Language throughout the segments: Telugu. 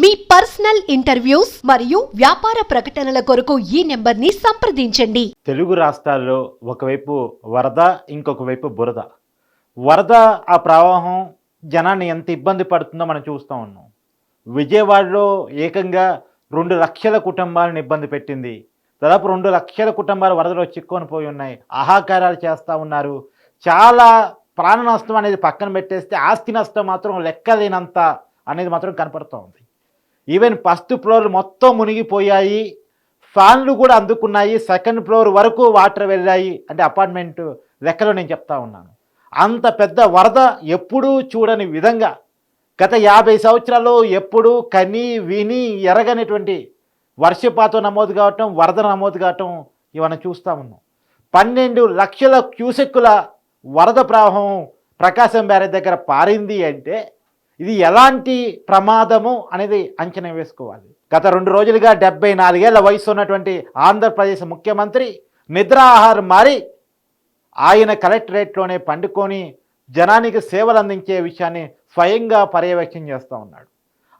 మీ పర్సనల్ ఇంటర్వ్యూస్ మరియు వ్యాపార ప్రకటనల కొరకు ఈ నెంబర్ని సంప్రదించండి. తెలుగు రాష్ట్రాల్లో ఒకవైపు వరద ఇంకొక వైపు బురద. వరద ఆ ప్రవాహం జనాన్ని ఎంత ఇబ్బంది పడుతుందో మనం చూస్తూ ఉన్నాం. విజయవాడలో ఏకంగా రెండు లక్షల కుటుంబాలను ఇబ్బంది పెట్టింది. దాదాపు రెండు లక్షల కుటుంబాలు వరదలో చిక్కుకొని పోయి ఉన్నాయి. ఆహాకారాలు చేస్తూ ఉన్నారు. చాలా ప్రాణ నష్టం అనేది పక్కన పెట్టేస్తే ఆస్తి నష్టం మాత్రం లెక్కలేనంత అనేది మాత్రం కనపడుతూ ఉంది. ఈవెన్ ఫస్ట్ ఫ్లోర్ మొత్తం మునిగిపోయాయి. ఫ్యాన్లు కూడా అందుకున్నాయి. సెకండ్ ఫ్లోర్ వరకు వాటర్ వెళ్ళాయి. అంటే అపార్ట్మెంట్ లెక్కలో నేను చెప్తా ఉన్నాను. అంత పెద్ద వరద ఎప్పుడూ చూడని విధంగా గత యాభై సంవత్సరాల్లో ఎప్పుడూ కని విని ఎరగనటువంటి వర్షపాతం నమోదు కావటం వరద నమోదు కావటం ఇవన్నీ చూస్తూ ఉన్నాం. పన్నెండు లక్షల క్యూసెక్కుల వరద ప్రవాహం ప్రకాశం బ్యారేజ్ దగ్గర పారింది అంటే ఇది ఎలాంటి ప్రమాదము అనేది అంచనా వేసుకోవాలి. గత రెండు రోజులుగా డెబ్బై నాలుగేళ్ళ వయసు ఉన్నటువంటి ఆంధ్రప్రదేశ్ ముఖ్యమంత్రి నిద్రాహారం మారి ఆయన కలెక్టరేట్లోనే పండుకొని జనానికి సేవలు అందించే విషయాన్ని స్వయంగా పర్యవేక్షణ చేస్తూ ఉన్నాడు.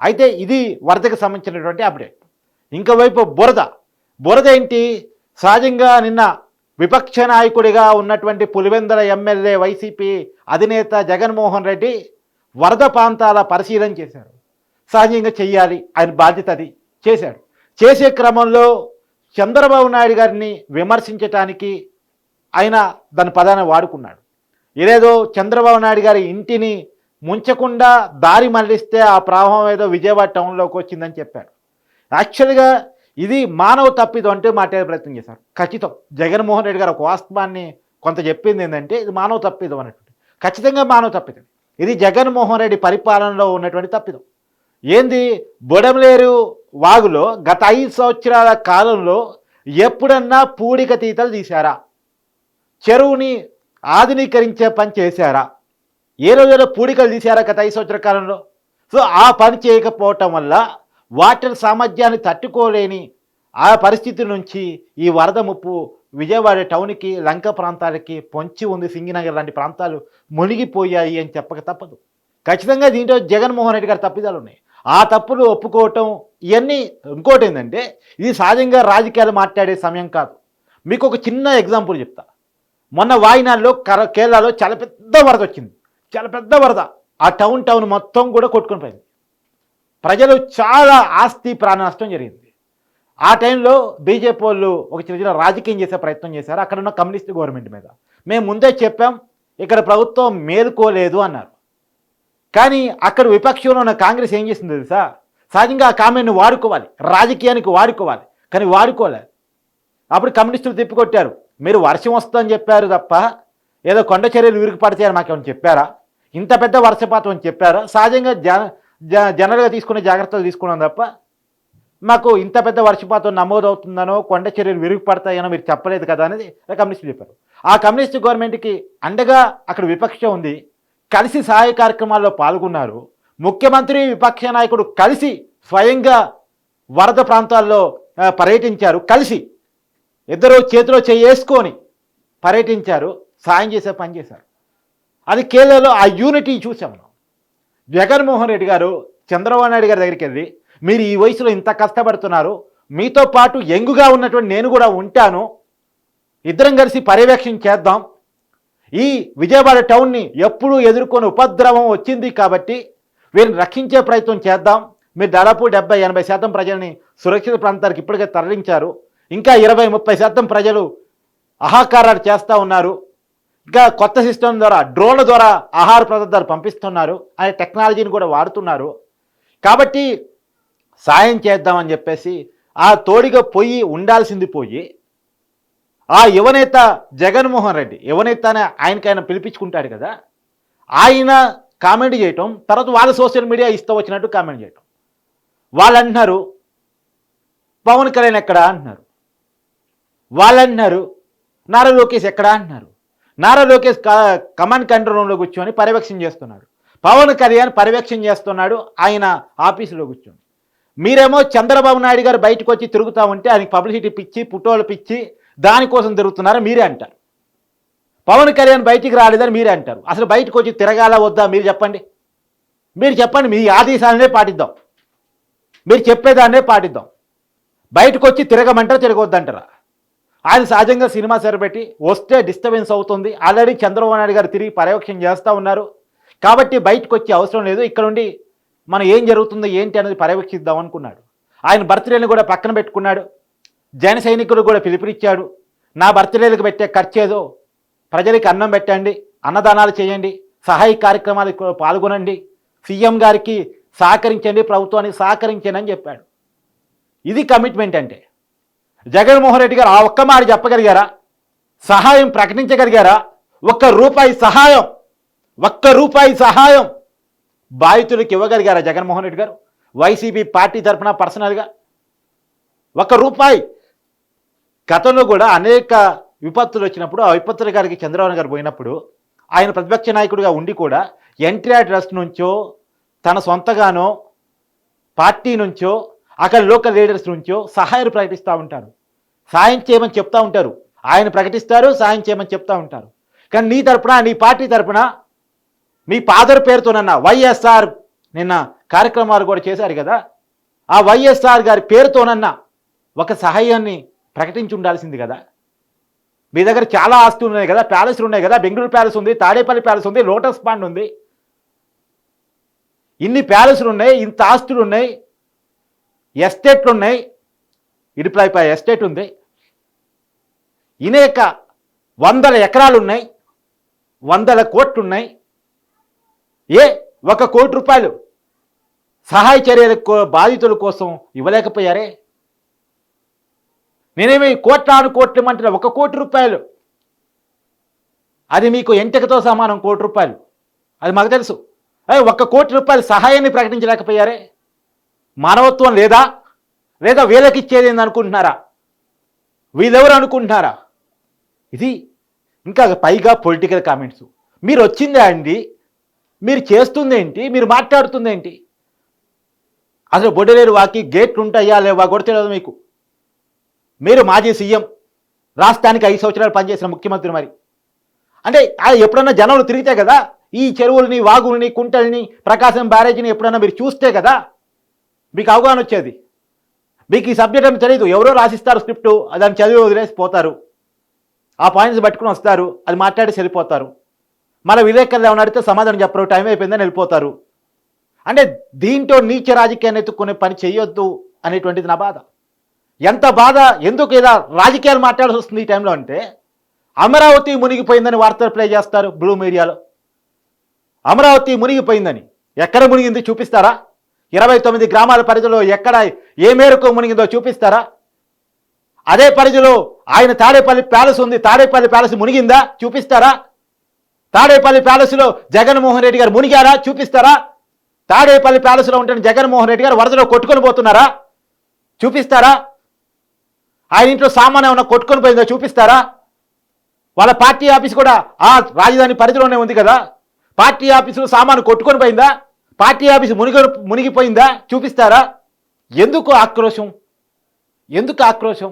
అయితే ఇది వరదకు సంబంధించినటువంటి అప్డేట్. ఇంకోవైపు బురద. బురద ఏంటి? సహజంగా నిన్న విపక్ష నాయకుడిగా ఉన్నటువంటి పులివెందల ఎమ్మెల్యే వైసీపీ అధినేత జగన్మోహన్ రెడ్డి వరద ప్రాంతాల పరిశీలన చేశారు. సహజంగా చెయ్యాలి ఆయన బాధ్యత అది చేశాడు చేసే క్రమంలో చంద్రబాబు నాయుడు గారిని విమర్శించటానికి ఆయన దాని పదాన్ని వాడుకున్నాడు. ఏదేదో చంద్రబాబు నాయుడు గారి ఇంటిని ముంచకుండా దారి మళ్ళిస్తే ఆ ప్రభావం ఏదో విజయవాడ టౌన్లోకి వచ్చిందని చెప్పాడు యాక్చువల్గా ఇది మానవ తప్పిదం అంటే మాట్లాడే ప్రయత్నం చేశారు. ఖచ్చితం. జగన్మోహన్ రెడ్డి గారు ఒక వాస్తవాన్ని కొంత చెప్పింది ఏంటంటే ఇది మానవ తప్పిదం అన్నట్టు. ఖచ్చితంగా మానవ తప్పిదం ఇది జగన్మోహన్ రెడ్డి పరిపాలనలో ఉన్నటువంటి తప్పిదం. ఏంది? బొడమలేరు వాగులో గత ఐదు సంవత్సరాల కాలంలో ఎప్పుడన్నా పూడిక తీతలు తీశారా? చెరువుని ఆధునీకరించే పని చేశారా? ఏ రోజుల్లో పూడికలు తీశారా గత ఐదు సంవత్సరాల కాలంలో? సో ఆ పని చేయకపోవటం వల్ల వాటర్ సామర్థ్యాన్ని తట్టుకోలేని ఆ పరిస్థితి నుంచి ఈ వరద ముప్పు విజయవాడ టౌన్కి లంక ప్రాంతాలకి పొంచి ఉంది సింగినగర్ లాంటి ప్రాంతాలు మునిగిపోయాయి అని చెప్పక తప్పదు. ఖచ్చితంగా దీంట్లో జగన్మోహన్ రెడ్డి గారి తప్పిదాలు ఉన్నాయి. ఆ తప్పులు ఒప్పుకోవటం ఇవన్నీ ఇంకోటి ఏంటంటే ఇది సహజంగా రాజకీయాలు మాట్లాడే సమయం కాదు. మీకు ఒక చిన్న ఎగ్జాంపుల్ చెప్తా. మొన్న వాయినాడులో కర కేరళలో చాలా పెద్ద వరద వచ్చింది. చాలా పెద్ద వరద. ఆ టౌన్ టౌన్ మొత్తం కూడా కొట్టుకొని పోయింది. ప్రజలు చాలా ఆస్తి ప్రాణ నష్టం జరిగింది. ఆ టైంలో బీజేపీ వాళ్ళు ఒక చిన్న చిన్న రాజకీయం చేసే ప్రయత్నం చేశారు. అక్కడ ఉన్న కమ్యూనిస్ట్ గవర్నమెంట్ మీద. మేము ముందే చెప్పాం ఇక్కడ ప్రభుత్వం మేలుకోలేదు అన్నారు. కానీ అక్కడ విపక్షంలో ఉన్న కాంగ్రెస్ ఏం చేసింది తెలుసా? సహజంగా ఆ కామెంట్ని వాడుకోవాలి. రాజకీయానికి వాడుకోవాలి. కానీ వాడుకోలేదు అప్పుడు కమ్యూనిస్టులు తిప్పికొట్టారు. మీరు వర్షం వస్తుందని చెప్పారు తప్ప ఏదో కొండ చర్యలు విరుగు పడతాయని మాకేమైనా చెప్పారా? ఇంత పెద్ద వర్షపాతం అని చెప్పారా? సహజంగా జన జ- జనరల్గా తీసుకునే జాగ్రత్తలు తీసుకున్నాం తప్ప మాకు ఇంత పెద్ద వర్షపాతం నమోదవుతుందనో కొండ చర్యలు విరుగుపడతాయనో మీరు చెప్పలేదు కదా అనేది కమ్యూనిస్టులు చెప్పారు. ఆ కమ్యూనిస్ట్ గవర్నమెంట్కి అండగా అక్కడ విపక్షం ఉంది. కలిసి సహాయ కార్యక్రమాల్లో పాల్గొన్నారు. ముఖ్యమంత్రి విపక్ష నాయకుడు కలిసి స్వయంగా వరద ప్రాంతాల్లో పర్యటించారు. కలిసి ఇద్దరు చేతిలో చేసుకొని పర్యటించారు. సాయం చేసే పని చేశారు. అది కేరళలో ఆ యూనిటీ చూసాం మనం. జగన్మోహన్ రెడ్డి గారు చంద్రబాబు నాయుడు గారి దగ్గరికి వెళ్ళి మీరు ఈ వయసులో ఇంత కష్టపడుతున్నారు? మీతో పాటు యంగుగా ఉన్నటువంటి నేను కూడా ఉంటాను. ఇద్దరం కలిసి పర్యవేక్షణ చేద్దాం. ఈ విజయవాడ టౌన్ని ఎప్పుడూ ఎదుర్కొని ఉపద్రవం వచ్చింది కాబట్టి వీరిని రక్షించే ప్రయత్నం చేద్దాం. మీరు దాదాపు డెబ్బై ఎనభై శాతం ప్రజల్ని సురక్షిత ప్రాంతాలకు ఇప్పటికే తరలించారు. ఇంకా ఇరవై ముప్పై శాతం ప్రజలు ఆహాకారాలు చేస్తూ ఉన్నారు. ఇంకా కొత్త సిస్టమ్ ద్వారా డ్రోన్ల ద్వారా ఆహార పదార్థాలు పంపిస్తున్నారు. అనే టెక్నాలజీని కూడా వాడుతున్నారు. కాబట్టి సాయం చేద్దామని చెప్పేసి ఆ తోడిగా పోయి ఉండాల్సింది పోయి ఆ యువనేత జగన్మోహన్ రెడ్డి యువనేత అనే ఆయనకి ఆయన పిలిపించుకుంటాడు కదా ఆయన కామెంట్ చేయటం తర్వాత వాళ్ళ సోషల్ మీడియా ఇస్తూ వచ్చినట్టు కామెంట్ చేయటం. వాళ్ళు అంటున్నారు పవన్ కళ్యాణ్ ఎక్కడా? అంటున్నారు. వాళ్ళు అంటున్నారు నారా లోకేష్ ఎక్కడా? అంటున్నారు. నారా లోకేష్ కమాండ్ కంట్రోల్ రూమ్లో కూర్చొని పర్యవేక్షణ చేస్తున్నాడు. పవన్ కళ్యాణ్ పర్యవేక్షణ చేస్తున్నాడు ఆయన ఆఫీసులో కూర్చొని. మీరేమో చంద్రబాబు నాయుడు గారు బయటకు వచ్చి తిరుగుతూ ఉంటే ఆయనకి పబ్లిసిటీ పిచ్చి పుటోలు పిచ్చి దానికోసం తిరుగుతున్నారు మీరే అంటారు. పవన్ కళ్యాణ్ బయటికి రాలేదని మీరే అంటారు. అసలు బయటకు వచ్చి తిరగాల వద్దా మీరు చెప్పండి. మీరు చెప్పండి మీ ఆదేశాలనే పాటిద్దాం. మీరు చెప్పేదాన్నే పాటిద్దాం. బయటకు వచ్చి తిరగమంటారా తిరగొద్దంటారా ఆయన సహజంగా సినిమా సరిపెట్టి వస్తే డిస్టర్బెన్స్ అవుతుంది. ఆల్రెడీ చంద్రబాబు నాయుడు గారు తిరిగి పర్యవేక్షణ చేస్తూ ఉన్నారు. కాబట్టి బయటకు వచ్చే అవసరం లేదు. ఇక్కడ ఉండి మనం ఏం జరుగుతుందో ఏంటి అనేది పర్యవేక్షిద్దాం అనుకున్నాడు. ఆయన బర్త్డేని కూడా పక్కన పెట్టుకున్నాడు. జన సైనికులు కూడా పిలుపునిచ్చాడు. నా బర్త్డేలకు పెట్టే ఖర్చు ఏదో ప్రజలకి అన్నం పెట్టండి అన్నదానాలు చేయండి సహాయ కార్యక్రమాలకు పాల్గొనండి సీఎం గారికి సహకరించండి ప్రభుత్వానికి సహకరించండి అని చెప్పాడు. ఇది కమిట్మెంట్ అంటే. జగన్మోహన్ రెడ్డి గారు ఆ ఒక్క మాట చెప్పగలిగారా? సహాయం ప్రకటించగలిగారా? ఒక్క రూపాయి సహాయం ఒక్క రూపాయి సహాయం బాధితులకు ఇవ్వగలిగారా జగన్మోహన్ రెడ్డి గారు? వైసీపీ పార్టీ తరఫున పర్సనల్గా? ఒక రూపాయి గతంలో కూడా అనేక విపత్తులు వచ్చినప్పుడు ఆ విపత్తుల గారికి చంద్రబాబు గారు పోయినప్పుడు ఆయన ప్రతిపక్ష నాయకుడిగా ఉండి కూడా ఎన్టీఆర్ ట్రస్ట్ నుంచో తన సొంతగానో పార్టీ నుంచో అక్కడ లోకల్ లీడర్స్ నుంచో సహాయాలు ప్రకటిస్తూ ఉంటారు. సాయం చేయమని చెప్తూ ఉంటారు. ఆయన ప్రకటిస్తారు సాయం చేయమని చెప్తూ ఉంటారు. కానీ నీ తరపున నీ పార్టీ తరపున మీ ఫాదర్ పేరుతోనన్న వైఎస్ఆర్ నిన్న కార్యక్రమాలు కూడా చేశారు కదా ఆ వైఎస్ఆర్ గారి పేరుతోనన్న ఒక సహాయాన్ని ప్రకటించి ఉండాల్సింది కదా. మీ దగ్గర చాలా ఆస్తులు ఉన్నాయి కదా ప్యాలెస్లు ఉన్నాయి కదా బెంగళూరు ప్యాలెస్ ఉంది తాడేపల్లి ప్యాలెస్ ఉంది లోటస్ పాండ్ ఉంది. ఇన్ని ప్యాలెస్లు ఉన్నాయి ఇంత ఆస్తులు ఉన్నాయి ఎస్టేట్లు ఉన్నాయి ఇడిప్లైపై ఎస్టేట్ ఉంది. ఇనేక వందల ఎకరాలు ఉన్నాయి వందల కోట్లు ఉన్నాయి. ఏ ఒక కోటి రూపాయలు. సహాయ చర్యలకు బాధితుల కోసం ఇవ్వలేకపోయారే? నేనేమి కోట్లాను కోట్లు ఒక కోటి రూపాయలు. అది మీకు ఎంటకతో సమానం? కోటి రూపాయలు. అది మాకు తెలుసు. అయ్యి ఒక్క కోటి రూపాయలు సహాయాన్ని ప్రకటించలేకపోయారే? మానవత్వం లేదా? లేదా వీళ్ళకి ఇచ్చేది అనుకుంటున్నారా? వీళ్ళెవరు అనుకుంటున్నారా? ఇది ఇంకా పైగా పొలిటికల్ కామెంట్స్. మీరు వచ్చిందే అండి? మీరు చేస్తుంది ఏంటి మీరు మాట్లాడుతుంది ఏంటి అసలు బొడ్డలేరు వాకి గేట్లు ఉంటాయా లేవా కూడా తెలియదు మీకు. మీరు మాజీ సీఎం రాష్ట్రానికి ఐదు సంవత్సరాలు పనిచేసిన ముఖ్యమంత్రి మరి. అంటే ఎప్పుడన్నా జనాలు తిరిగితే కదా ఈ చెరువుల్ని వాగులని కుంటల్ని ప్రకాశం బ్యారేజీని ఎప్పుడన్నా మీరు చూస్తే కదా మీకు అవగాహన వచ్చేది. మీకు ఈ సబ్జెక్ట్ అని తెలియదు ఎవరో రాసిస్తారు స్క్రిప్ట్ దాన్ని చదివి వదిలేసి పోతారు. ఆ పాయింట్స్ పట్టుకుని వస్తారు అది మాట్లాడి సరిపోతారు. మన విలేకరులు ఏమైనా అడిగితే సమాధానం చెప్పరు టైం అయిపోయిందని వెళ్ళిపోతారు. అంటే దీంట్లో నీచ రాజకీయాన్ని ఎత్తుక్కునే పని చేయొద్దు అనేటువంటిది నా బాధ. ఎంత బాధ ఎందుకు ఇలా రాజకీయాలు మాట్లాడాల్సి వస్తుంది ఈ టైంలో అంటే అమరావతి మునిగిపోయిందని వార్తలు ప్లే చేస్తారు బ్లూ మీడియాలో. అమరావతి మునిగిపోయిందని ఎక్కడ మునిగింది చూపిస్తారా? ఇరవై తొమ్మిది గ్రామాల పరిధిలో ఎక్కడ ఏ మేరకు మునిగిందో చూపిస్తారా? అదే పరిధిలో ఆయన తాడేపల్లి ప్యాలెస్ ఉంది తాడేపల్లి ప్యాలెస్ మునిగిందా? చూపిస్తారా? తాడేపల్లి ప్యాలెస్లో జగన్మోహన్ రెడ్డి గారు మునిగారా? చూపిస్తారా? తాడేపల్లి ప్యాలెస్లో ఉంటున్న జగన్మోహన్ రెడ్డి గారు వరదలో కొట్టుకొని పోతున్నారా? చూపిస్తారా? ఆయన ఇంట్లో సామాన్ ఏమన్నా కొట్టుకొని పోయిందో? చూపిస్తారా? వాళ్ళ పార్టీ ఆఫీస్ కూడా ఆ రాజధాని పరిధిలోనే ఉంది కదా. పార్టీ ఆఫీసులో సామాను కొట్టుకొని పోయిందా? పార్టీ ఆఫీస్ మునిగి మునిగిపోయిందా? చూపిస్తారా? ఎందుకు ఆక్రోశం? ఎందుకు ఆక్రోశం?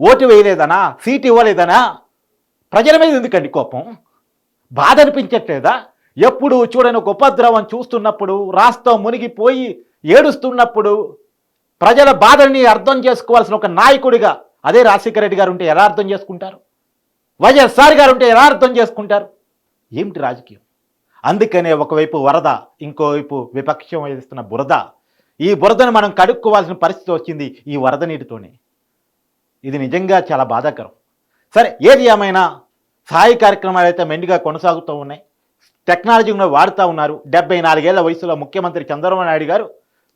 ఓటు వేయలేదనా? సీట్ ఇవ్వలేదనా? ప్రజల మీద ఎందుకండి కోపం? బాధ అనిపించట్లేదా ఎప్పుడు చూడని ఒక ఉపద్రవం చూస్తున్నప్పుడు రాష్ట్రం మునిగిపోయి ఏడుస్తున్నప్పుడు ప్రజల బాధల్ని అర్థం చేసుకోవాల్సిన ఒక నాయకుడిగా అదే రాజశేఖర రెడ్డి గారు ఉంటే ఎలా అర్థం చేసుకుంటారు? వైఎస్ఆర్ గారు ఉంటే ఎలా అర్థం చేసుకుంటారు? ఏమిటి రాజకీయం? అందుకనే ఒకవైపు వరద ఇంకోవైపు విపక్షం వేస్తున్న బురద. ఈ బురదను మనం కడుక్కోవాల్సిన పరిస్థితి వచ్చింది ఈ వరద నీటితోనే. ఇది నిజంగా చాలా బాధాకరం. సరే ఏది ఏమైనా సహాయ కార్యక్రమాలు అయితే మెండుగా కొనసాగుతూ ఉన్నాయి. టెక్నాలజీ కూడా వాడుతూ ఉన్నారు. డెబ్బై నాలుగేళ్ళ వయసులో ముఖ్యమంత్రి చంద్రబాబు నాయుడు గారు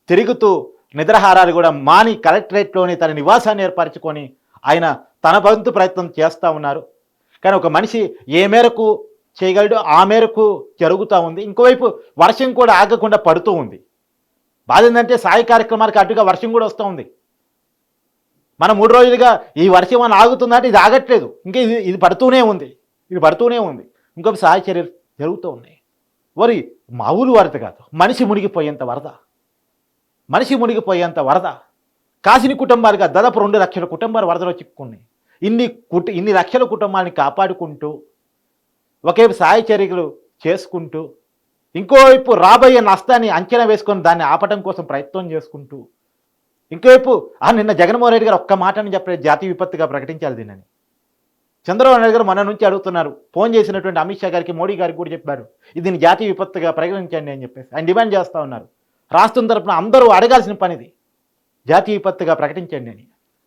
తిరుగుతూ నిద్రహారాలు కూడా మాని కలెక్టరేట్లోని తన నివాసాన్ని ఏర్పరచుకొని ఆయన తన వంతు ప్రయత్నం చేస్తూ ఉన్నారు. కానీ ఒక మనిషి ఏ మేరకు చేయగలడో ఆ మేరకు జరుగుతూ ఉంది. ఇంకోవైపు వర్షం కూడా ఆగకుండా పడుతూ ఉంది. బాధ ఏంటంటే సాయి కార్యక్రమాలకు అడ్డుగా వర్షం కూడా వస్తూ ఉంది. మనం మూడు రోజులుగా ఈ వర్షం అని ఆగుతుందంటే ఇది ఆగట్లేదు. ఇంకా ఇది ఇది పడుతూనే ఉంది. ఇది పడుతూనే ఉంది. ఇంకొక సహాయ చర్యలు జరుగుతూ ఉన్నాయి. వరి మామూలు వరద కాదు. మనిషి మునిగిపోయేంత వరద. మనిషి మునిగిపోయేంత వరద. కాసిన కుటుంబాలుగా దాదాపు రెండు లక్షల కుటుంబాలు వరదలో చిక్కుకున్నాయి. ఇన్ని కుట ఇన్ని లక్షల కుటుంబాలని కాపాడుకుంటూ ఒకవైపు సహాయ చర్యలు చేసుకుంటూ ఇంకోవైపు రాబోయే నష్టాన్ని అంచనా వేసుకొని దాన్ని ఆపటం కోసం ప్రయత్నం చేసుకుంటూ ఇంకోవైపు ఆ నిన్న జగన్మోహన్ రెడ్డి గారు ఒక్క మాటని చెప్పలేదు జాతీయ విపత్తుగా ప్రకటించాలి దీనిని చంద్రబాబు నాయుడు గారు మన నుంచి అడుగుతున్నారు. ఫోన్ చేసినటువంటి అమిత్ షా గారికి మోడీ గారికి కూడా చెప్పారు. ఇది దీన్ని జాతీయ విపత్తుగా ప్రకటించండి అని చెప్పేసి. ఆయన డిమాండ్ చేస్తూ ఉన్నారు. రాష్ట్రం తరపున అందరూ అడగాల్సిన పనిది. జాతీయ విపత్తుగా ప్రకటించండి అని.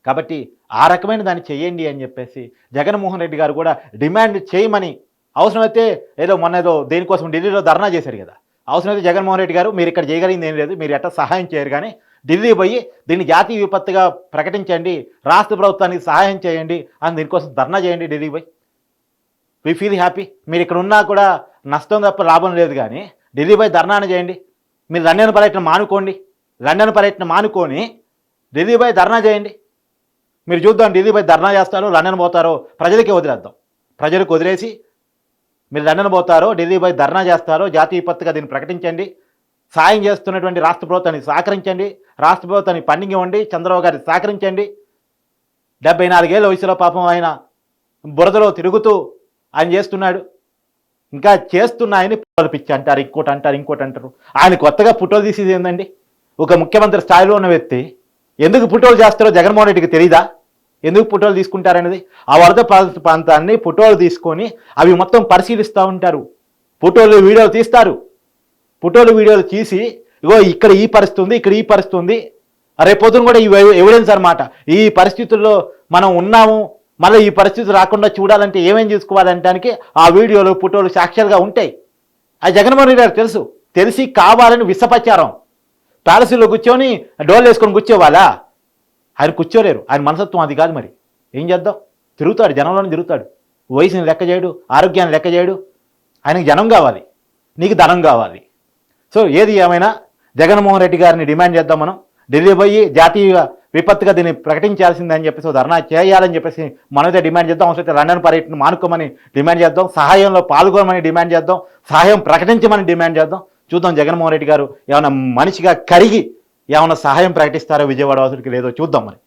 కాబట్టి ఆ రకమైన దాన్ని చేయండి అని చెప్పేసి జగన్మోహన్ రెడ్డి గారు కూడా డిమాండ్ చేయమని. అవసరమైతే ఏదో మొన్న ఏదో దేనికోసం ఢిల్లీలో ధర్నా చేశారు కదా. అవసరమైతే జగన్మోహన్ రెడ్డి గారు మీరు ఇక్కడ చేయగలిగింది ఏం లేదు మీరు ఎట్లా సహాయం చేయరు కానీ ఢిల్లీ పోయి దీన్ని జాతీయ విపత్తుగా ప్రకటించండి రాష్ట్ర ప్రభుత్వానికి సహాయం చేయండి అని దీనికోసం ధర్నా చేయండి ఢిల్లీ పోయి. వి ఫీల్ హ్యాపీ మీరు ఇక్కడ ఉన్నా కూడా నష్టం తప్ప లాభం లేదు కానీ ఢిల్లీ పోయి ధర్నాను చేయండి. మీరు లండన్ పర్యటన మానుకోండి. లండన్ పర్యటన మానుకొని ఢిల్లీ పోయి ధర్నా చేయండి. మీరు చూద్దాం ఢిల్లీ పోయి ధర్నా చేస్తారో లండన్ పోతారో ప్రజలకే వదిలేద్దాం. ప్రజలకు వదిలేసి మీరు లండన్ పోతారో ఢిల్లీ పోయి ధర్నా చేస్తారో జాతీయ విపత్తుగా దీన్ని ప్రకటించండి. సాయం చేస్తున్నటువంటి రాష్ట్ర ప్రభుత్వాన్ని సహకరించండి. రాష్ట్ర ప్రభుత్వాన్ని పండింగ్ ఇవ్వండి. చంద్రబాబు గారిని సహకరించండి. డెబ్బై నాలుగేళ్ళ వయసులో పాపం ఆయన బురదలో తిరుగుతూ ఆయన చేస్తున్నాడు. ఇంకా చేస్తున్న ఆయన్ని పిచ్చి అంటారు ఇంకోటి అంటారు ఇంకోటి అంటారు. ఆయన కొత్తగా ఫోటోలు తీసేది ఏందండి? ఒక ముఖ్యమంత్రి స్థాయిలో ఉన్న వ్యక్తి ఎందుకు పుట్టోలు చేస్తారో జగన్మోహన్ రెడ్డికి తెలీదా? ఎందుకు పుట్టోలు తీసుకుంటారనేది? ఆ వరద ప్రాంతాన్ని పుట్టోలు తీసుకొని అవి మొత్తం పరిశీలిస్తూ ఉంటారు. ఫోటోలు వీడియోలు తీస్తారు. ఫోటోలు వీడియోలు తీసి ఇగో ఇక్కడ ఈ పరిస్థితి ఉంది ఇక్కడ ఈ పరిస్థితి ఉంది. రేపు పొద్దున కూడా ఈ ఎవిడెన్స్ అనమాట ఈ పరిస్థితుల్లో మనం ఉన్నాము మళ్ళీ ఈ పరిస్థితి రాకుండా చూడాలంటే ఏమేం చేసుకోవాలంటానికి ఆ వీడియోలు ఫోటోలు సాక్ష్యాలుగా ఉంటాయి. ఆ జగన్మోహన్ రెడ్డి గారు తెలుసు. తెలిసి కావాలని విషపచారం. ప్యాలసీలో కూర్చొని డోలు వేసుకొని కూర్చోవాలా? ఆయన కూర్చోలేరు. ఆయన మనసత్వం అది కాదు మరి. ఏం చేద్దాం? తిరుగుతాడు జనంలోనే తిరుగుతాడు. వయసుని లెక్క చేయడు ఆరోగ్యాన్ని లెక్క చేయడు. ఆయనకి జనం కావాలి. నీకు ధనం కావాలి. సో ఏది ఏమైనా జగన్మోహన్ రెడ్డి గారిని డిమాండ్ చేద్దాం మనం. ఢిల్లీ పోయి జాతీయ విపత్తుగా దీన్ని ప్రకటించాల్సిందని చెప్పేసి ధర్నా చేయాలని చెప్పేసి మనమైతే డిమాండ్ చేద్దాం. అవసరమైతే లండన్ పర్యటన మానుకోమని డిమాండ్ చేద్దాం. సహాయంలో పాల్గొనమని డిమాండ్ చేద్దాం. సహాయం ప్రకటించమని డిమాండ్ చేద్దాం. చూద్దాం జగన్మోహన్ రెడ్డి గారు ఏమైనా మనిషిగా కరిగి ఏమైనా సహాయం ప్రకటిస్తారో విజయవాడ వాసుడికి లేదో చూద్దాం మరి.